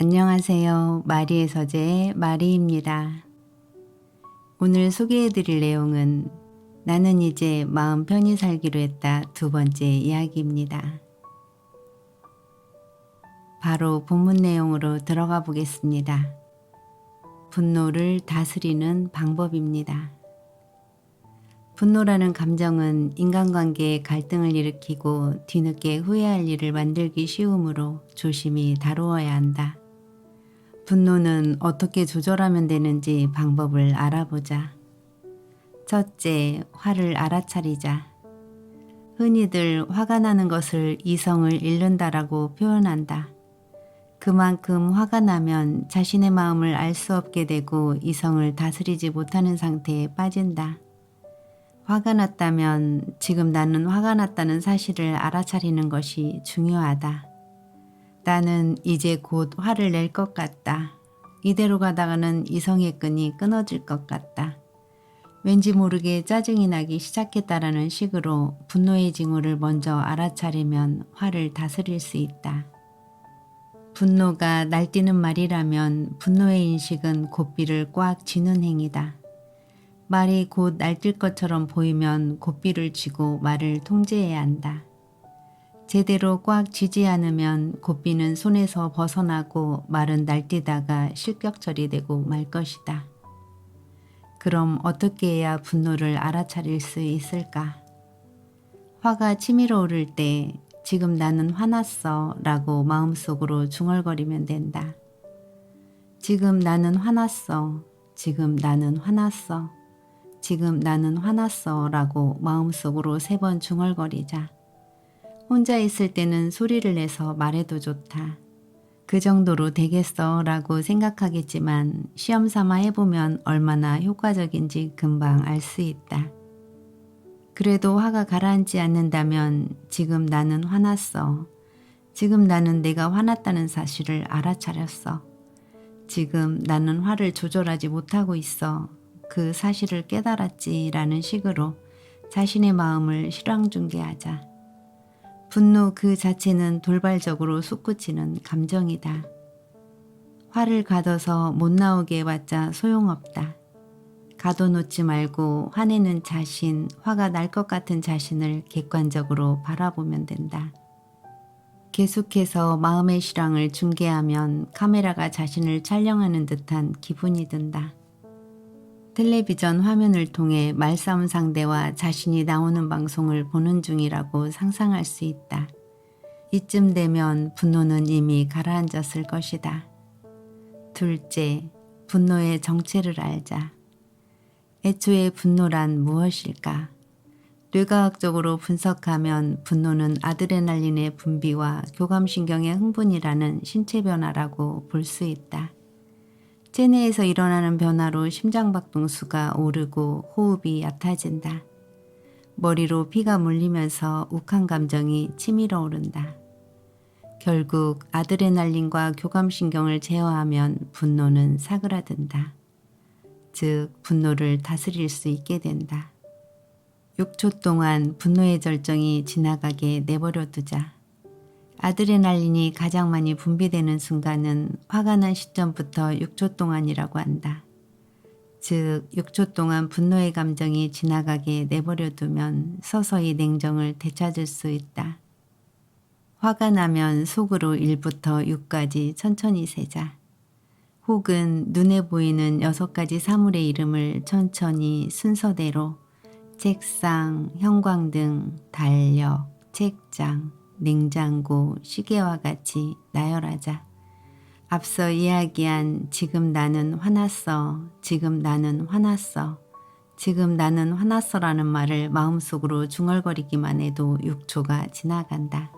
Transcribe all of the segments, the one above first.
안녕하세요. 마리의 서재의 마리입니다. 오늘 소개해 드릴 내용은 나는 이제 마음 편히 살기로 했다 두 번째 이야기입니다. 바로 본문 내용으로 들어가 보겠습니다. 분노를 다스리는 방법입니다. 분노라는 감정은 인간관계에 갈등을 일으키고 뒤늦게 후회할 일을 만들기 쉬우므로 조심히 다루어야 한다. 분노는 어떻게 조절하면 되는지 방법을 알아보자. 첫째, 화를 알아차리자. 흔히들 화가 나는 것을 이성을 잃는다라고 표현한다. 그만큼 화가 나면 자신의 마음을 알 수 없게 되고 이성을 다스리지 못하는 상태에 빠진다. 화가 났다면 지금 나는 화가 났다는 사실을 알아차리는 것이 중요하다. 나는 이제 곧 화를 낼 것 같다. 이대로 가다가는 이성의 끈이 끊어질 것 같다. 왠지 모르게 짜증이 나기 시작했다라는 식으로 분노의 징후를 먼저 알아차리면 화를 다스릴 수 있다. 분노가 날뛰는 말이라면 분노의 인식은 고삐를 꽉 쥐는 행위다. 말이 곧 날뛸 것처럼 보이면 고삐를 쥐고 말을 통제해야 한다. 제대로 꽉 쥐지 않으면 고삐는 손에서 벗어나고 말은 날뛰다가 실격 처리 되고 말 것이다. 그럼 어떻게 해야 분노를 알아차릴 수 있을까? 화가 치밀어 오를 때 지금 나는 화났어 라고 마음속으로 중얼거리면 된다. 지금 나는 화났어. 지금 나는 화났어. 지금 나는 화났어 라고 마음속으로 세 번 중얼거리자. 혼자 있을 때는 소리를 내서 말해도 좋다. 그 정도로 되겠어 라고 생각하겠지만 시험 삼아 해보면 얼마나 효과적인지 금방 알 수 있다. 그래도 화가 가라앉지 않는다면 지금 나는 화났어. 지금 나는 내가 화났다는 사실을 알아차렸어. 지금 나는 화를 조절하지 못하고 있어. 그 사실을 깨달았지 라는 식으로 자신의 마음을 실황중계하자. 분노 그 자체는 돌발적으로 솟구치는 감정이다. 화를 가둬서 못 나오게 해봤자 소용없다. 가둬놓지 말고 화내는 자신, 화가 날 것 같은 자신을 객관적으로 바라보면 된다. 계속해서 마음의 실황을 중계하면 카메라가 자신을 촬영하는 듯한 기분이 든다. 텔레비전 화면을 통해 말싸움 상대와 자신이 나오는 방송을 보는 중이라고 상상할 수 있다. 이쯤 되면 분노는 이미 가라앉았을 것이다. 둘째, 분노의 정체를 알자. 애초에 분노란 무엇일까? 뇌과학적으로 분석하면 분노는 아드레날린의 분비와 교감신경의 흥분이라는 신체 변화라고 볼 수 있다. 체내에서 일어나는 변화로 심장박동수가 오르고 호흡이 얕아진다. 머리로 피가 물리면서 욱한 감정이 치밀어 오른다. 결국 아드레날린과 교감신경을 제어하면 분노는 사그라든다. 즉, 분노를 다스릴 수 있게 된다. 6초 동안 분노의 절정이 지나가게 내버려 두자. 아드레날린이 가장 많이 분비되는 순간은 화가 난 시점부터 6초 동안이라고 한다. 즉, 6초 동안 분노의 감정이 지나가게 내버려 두면 서서히 냉정을 되찾을 수 있다. 화가 나면 속으로 1부터 6까지 천천히 세자. 혹은 눈에 보이는 여섯 가지 사물의 이름을 천천히 순서대로 책상, 형광등, 달력, 책장, 냉장고, 시계와 같이 나열하자. 앞서 이야기한 지금 나는 화났어, 지금 나는 화났어, 지금 나는 화났어라는 말을 마음속으로 중얼거리기만 해도 6초가 지나간다.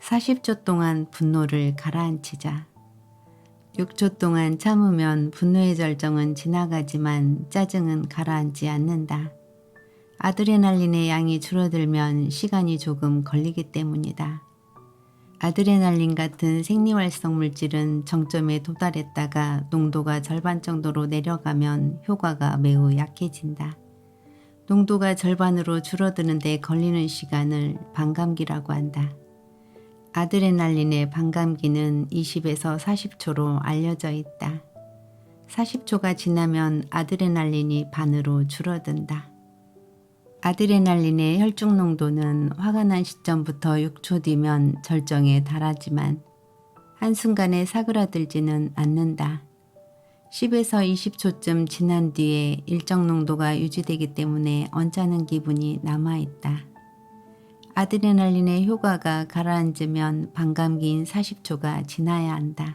40초 동안 분노를 가라앉히자. 6초 동안 참으면 분노의 절정은 지나가지만 짜증은 가라앉지 않는다. 아드레날린의 양이 줄어들면 시간이 조금 걸리기 때문이다. 아드레날린 같은 생리활성 물질은 정점에 도달했다가 농도가 절반 정도로 내려가면 효과가 매우 약해진다. 농도가 절반으로 줄어드는데 걸리는 시간을 반감기라고 한다. 아드레날린의 반감기는 20에서 40초로 알려져 있다. 40초가 지나면 아드레날린이 반으로 줄어든다. 아드레날린의 혈중 농도는 화가 난 시점부터 6초 뒤면 절정에 달하지만 한순간에 사그라들지는 않는다. 10에서 20초쯤 지난 뒤에 일정 농도가 유지되기 때문에 언짢은 기분이 남아있다. 아드레날린의 효과가 가라앉으면 반감기인 40초가 지나야 한다.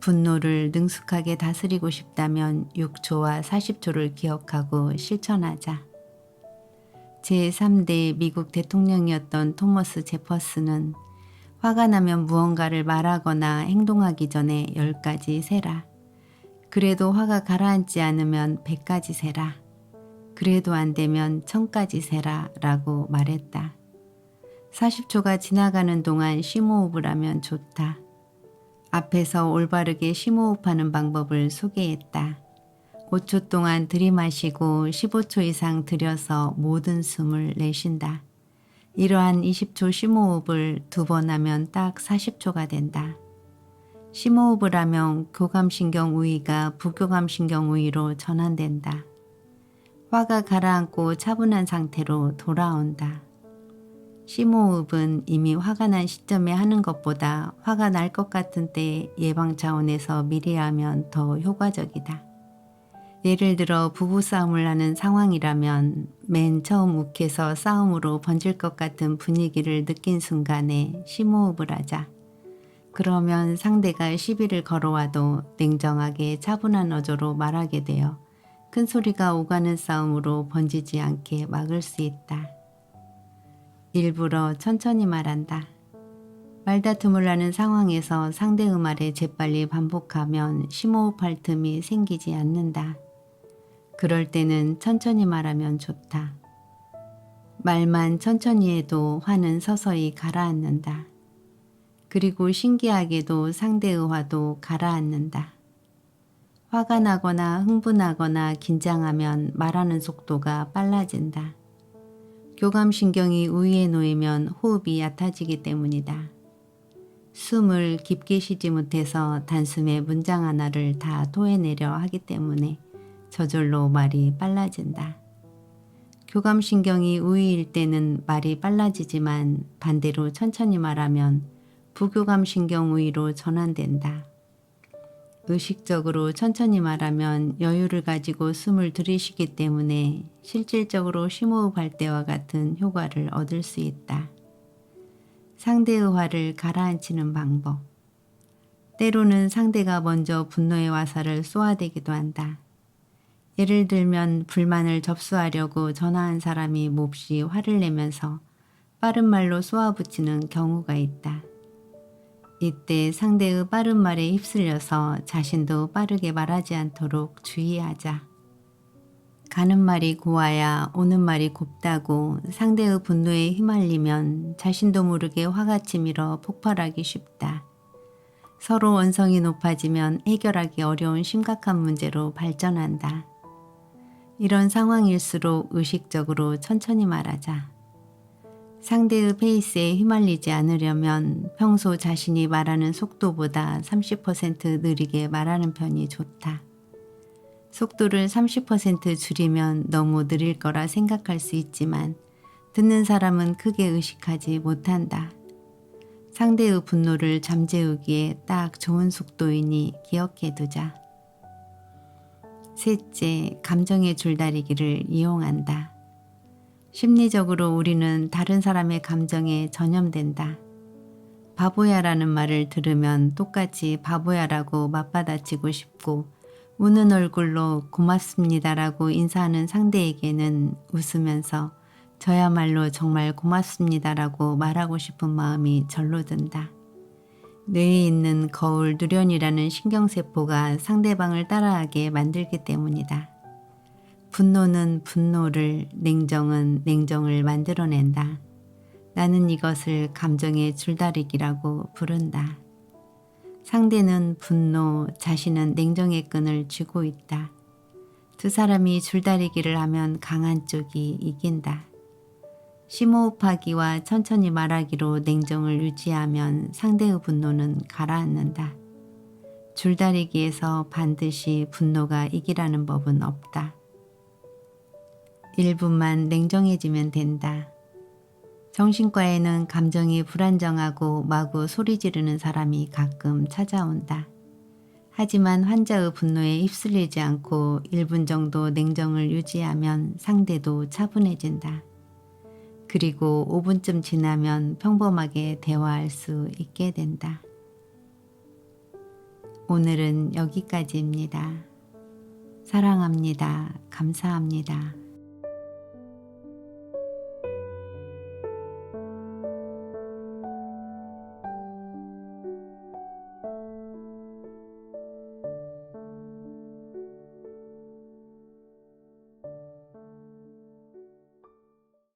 분노를 능숙하게 다스리고 싶다면 6초와 40초를 기억하고 실천하자. 제3대 미국 대통령이었던 토머스 제퍼스는 화가 나면 무언가를 말하거나 행동하기 전에 10가지 세라. 그래도 화가 가라앉지 않으면 100가지 세라. 그래도 안 되면 1000가지 세라 라고 말했다. 40초가 지나가는 동안 심호흡을 하면 좋다. 앞에서 올바르게 심호흡하는 방법을 소개했다. 5초 동안 들이마시고 15초 이상 들여서 모든 숨을 내쉰다. 이러한 20초 심호흡을 두 번 하면 딱 40초가 된다. 심호흡을 하면 교감신경 우위가 부교감신경 우위로 전환된다. 화가 가라앉고 차분한 상태로 돌아온다. 심호흡은 이미 화가 난 시점에 하는 것보다 화가 날 것 같은 때 예방 차원에서 미리 하면 더 효과적이다. 예를 들어 부부싸움을 하는 상황이라면 맨 처음 욱해서 싸움으로 번질 것 같은 분위기를 느낀 순간에 심호흡을 하자. 그러면 상대가 시비를 걸어와도 냉정하게 차분한 어조로 말하게 되어 큰 소리가 오가는 싸움으로 번지지 않게 막을 수 있다. 일부러 천천히 말한다. 말다툼을 하는 상황에서 상대의 말에 재빨리 반복하면 심호흡할 틈이 생기지 않는다. 그럴 때는 천천히 말하면 좋다. 말만 천천히 해도 화는 서서히 가라앉는다. 그리고 신기하게도 상대의 화도 가라앉는다. 화가 나거나 흥분하거나 긴장하면 말하는 속도가 빨라진다. 교감신경이 우위에 놓이면 호흡이 얕아지기 때문이다. 숨을 깊게 쉬지 못해서 단숨에 문장 하나를 다 토해내려 하기 때문에 저절로 말이 빨라진다. 교감신경이 우위일 때는 말이 빨라지지만 반대로 천천히 말하면 부교감신경 우위로 전환된다. 의식적으로 천천히 말하면 여유를 가지고 숨을 들이쉬기 때문에 실질적으로 심호흡할 때와 같은 효과를 얻을 수 있다. 상대의 화를 가라앉히는 방법. 때로는 상대가 먼저 분노의 화살을 쏘아대기도 한다. 예를 들면 불만을 접수하려고 전화한 사람이 몹시 화를 내면서 빠른 말로 쏘아붙이는 경우가 있다. 이때 상대의 빠른 말에 휩쓸려서 자신도 빠르게 말하지 않도록 주의하자. 가는 말이 고와야 오는 말이 곱다고 상대의 분노에 휘말리면 자신도 모르게 화가 치밀어 폭발하기 쉽다. 서로 원성이 높아지면 해결하기 어려운 심각한 문제로 발전한다. 이런 상황일수록 의식적으로 천천히 말하자. 상대의 페이스에 휘말리지 않으려면 평소 자신이 말하는 속도보다 30% 느리게 말하는 편이 좋다. 속도를 30% 줄이면 너무 느릴 거라 생각할 수 있지만 듣는 사람은 크게 의식하지 못한다. 상대의 분노를 잠재우기에 딱 좋은 속도이니 기억해 두자. 셋째, 감정의 줄다리기를 이용한다. 심리적으로 우리는 다른 사람의 감정에 전염된다. 바보야라는 말을 들으면 똑같이 바보야라고 맞받아치고 싶고 우는 얼굴로 고맙습니다라고 인사하는 상대에게는 웃으면서 저야말로 정말 고맙습니다라고 말하고 싶은 마음이 절로 든다. 뇌에 있는 거울 누련이라는 신경세포가 상대방을 따라하게 만들기 때문이다. 분노는 분노를, 냉정은 냉정을 만들어낸다. 나는 이것을 감정의 줄다리기라고 부른다. 상대는 분노, 자신은 냉정의 끈을 쥐고 있다. 두 사람이 줄다리기를 하면 강한 쪽이 이긴다. 심호흡하기와 천천히 말하기로 냉정을 유지하면 상대의 분노는 가라앉는다. 줄다리기에서 반드시 분노가 이기라는 법은 없다. 1분만 냉정해지면 된다. 정신과에는 감정이 불안정하고 마구 소리 지르는 사람이 가끔 찾아온다. 하지만 환자의 분노에 휩쓸리지 않고 1분 정도 냉정을 유지하면 상대도 차분해진다. 그리고 5분쯤 지나면 평범하게 대화할 수 있게 된다. 오늘은 여기까지입니다. 사랑합니다. 감사합니다.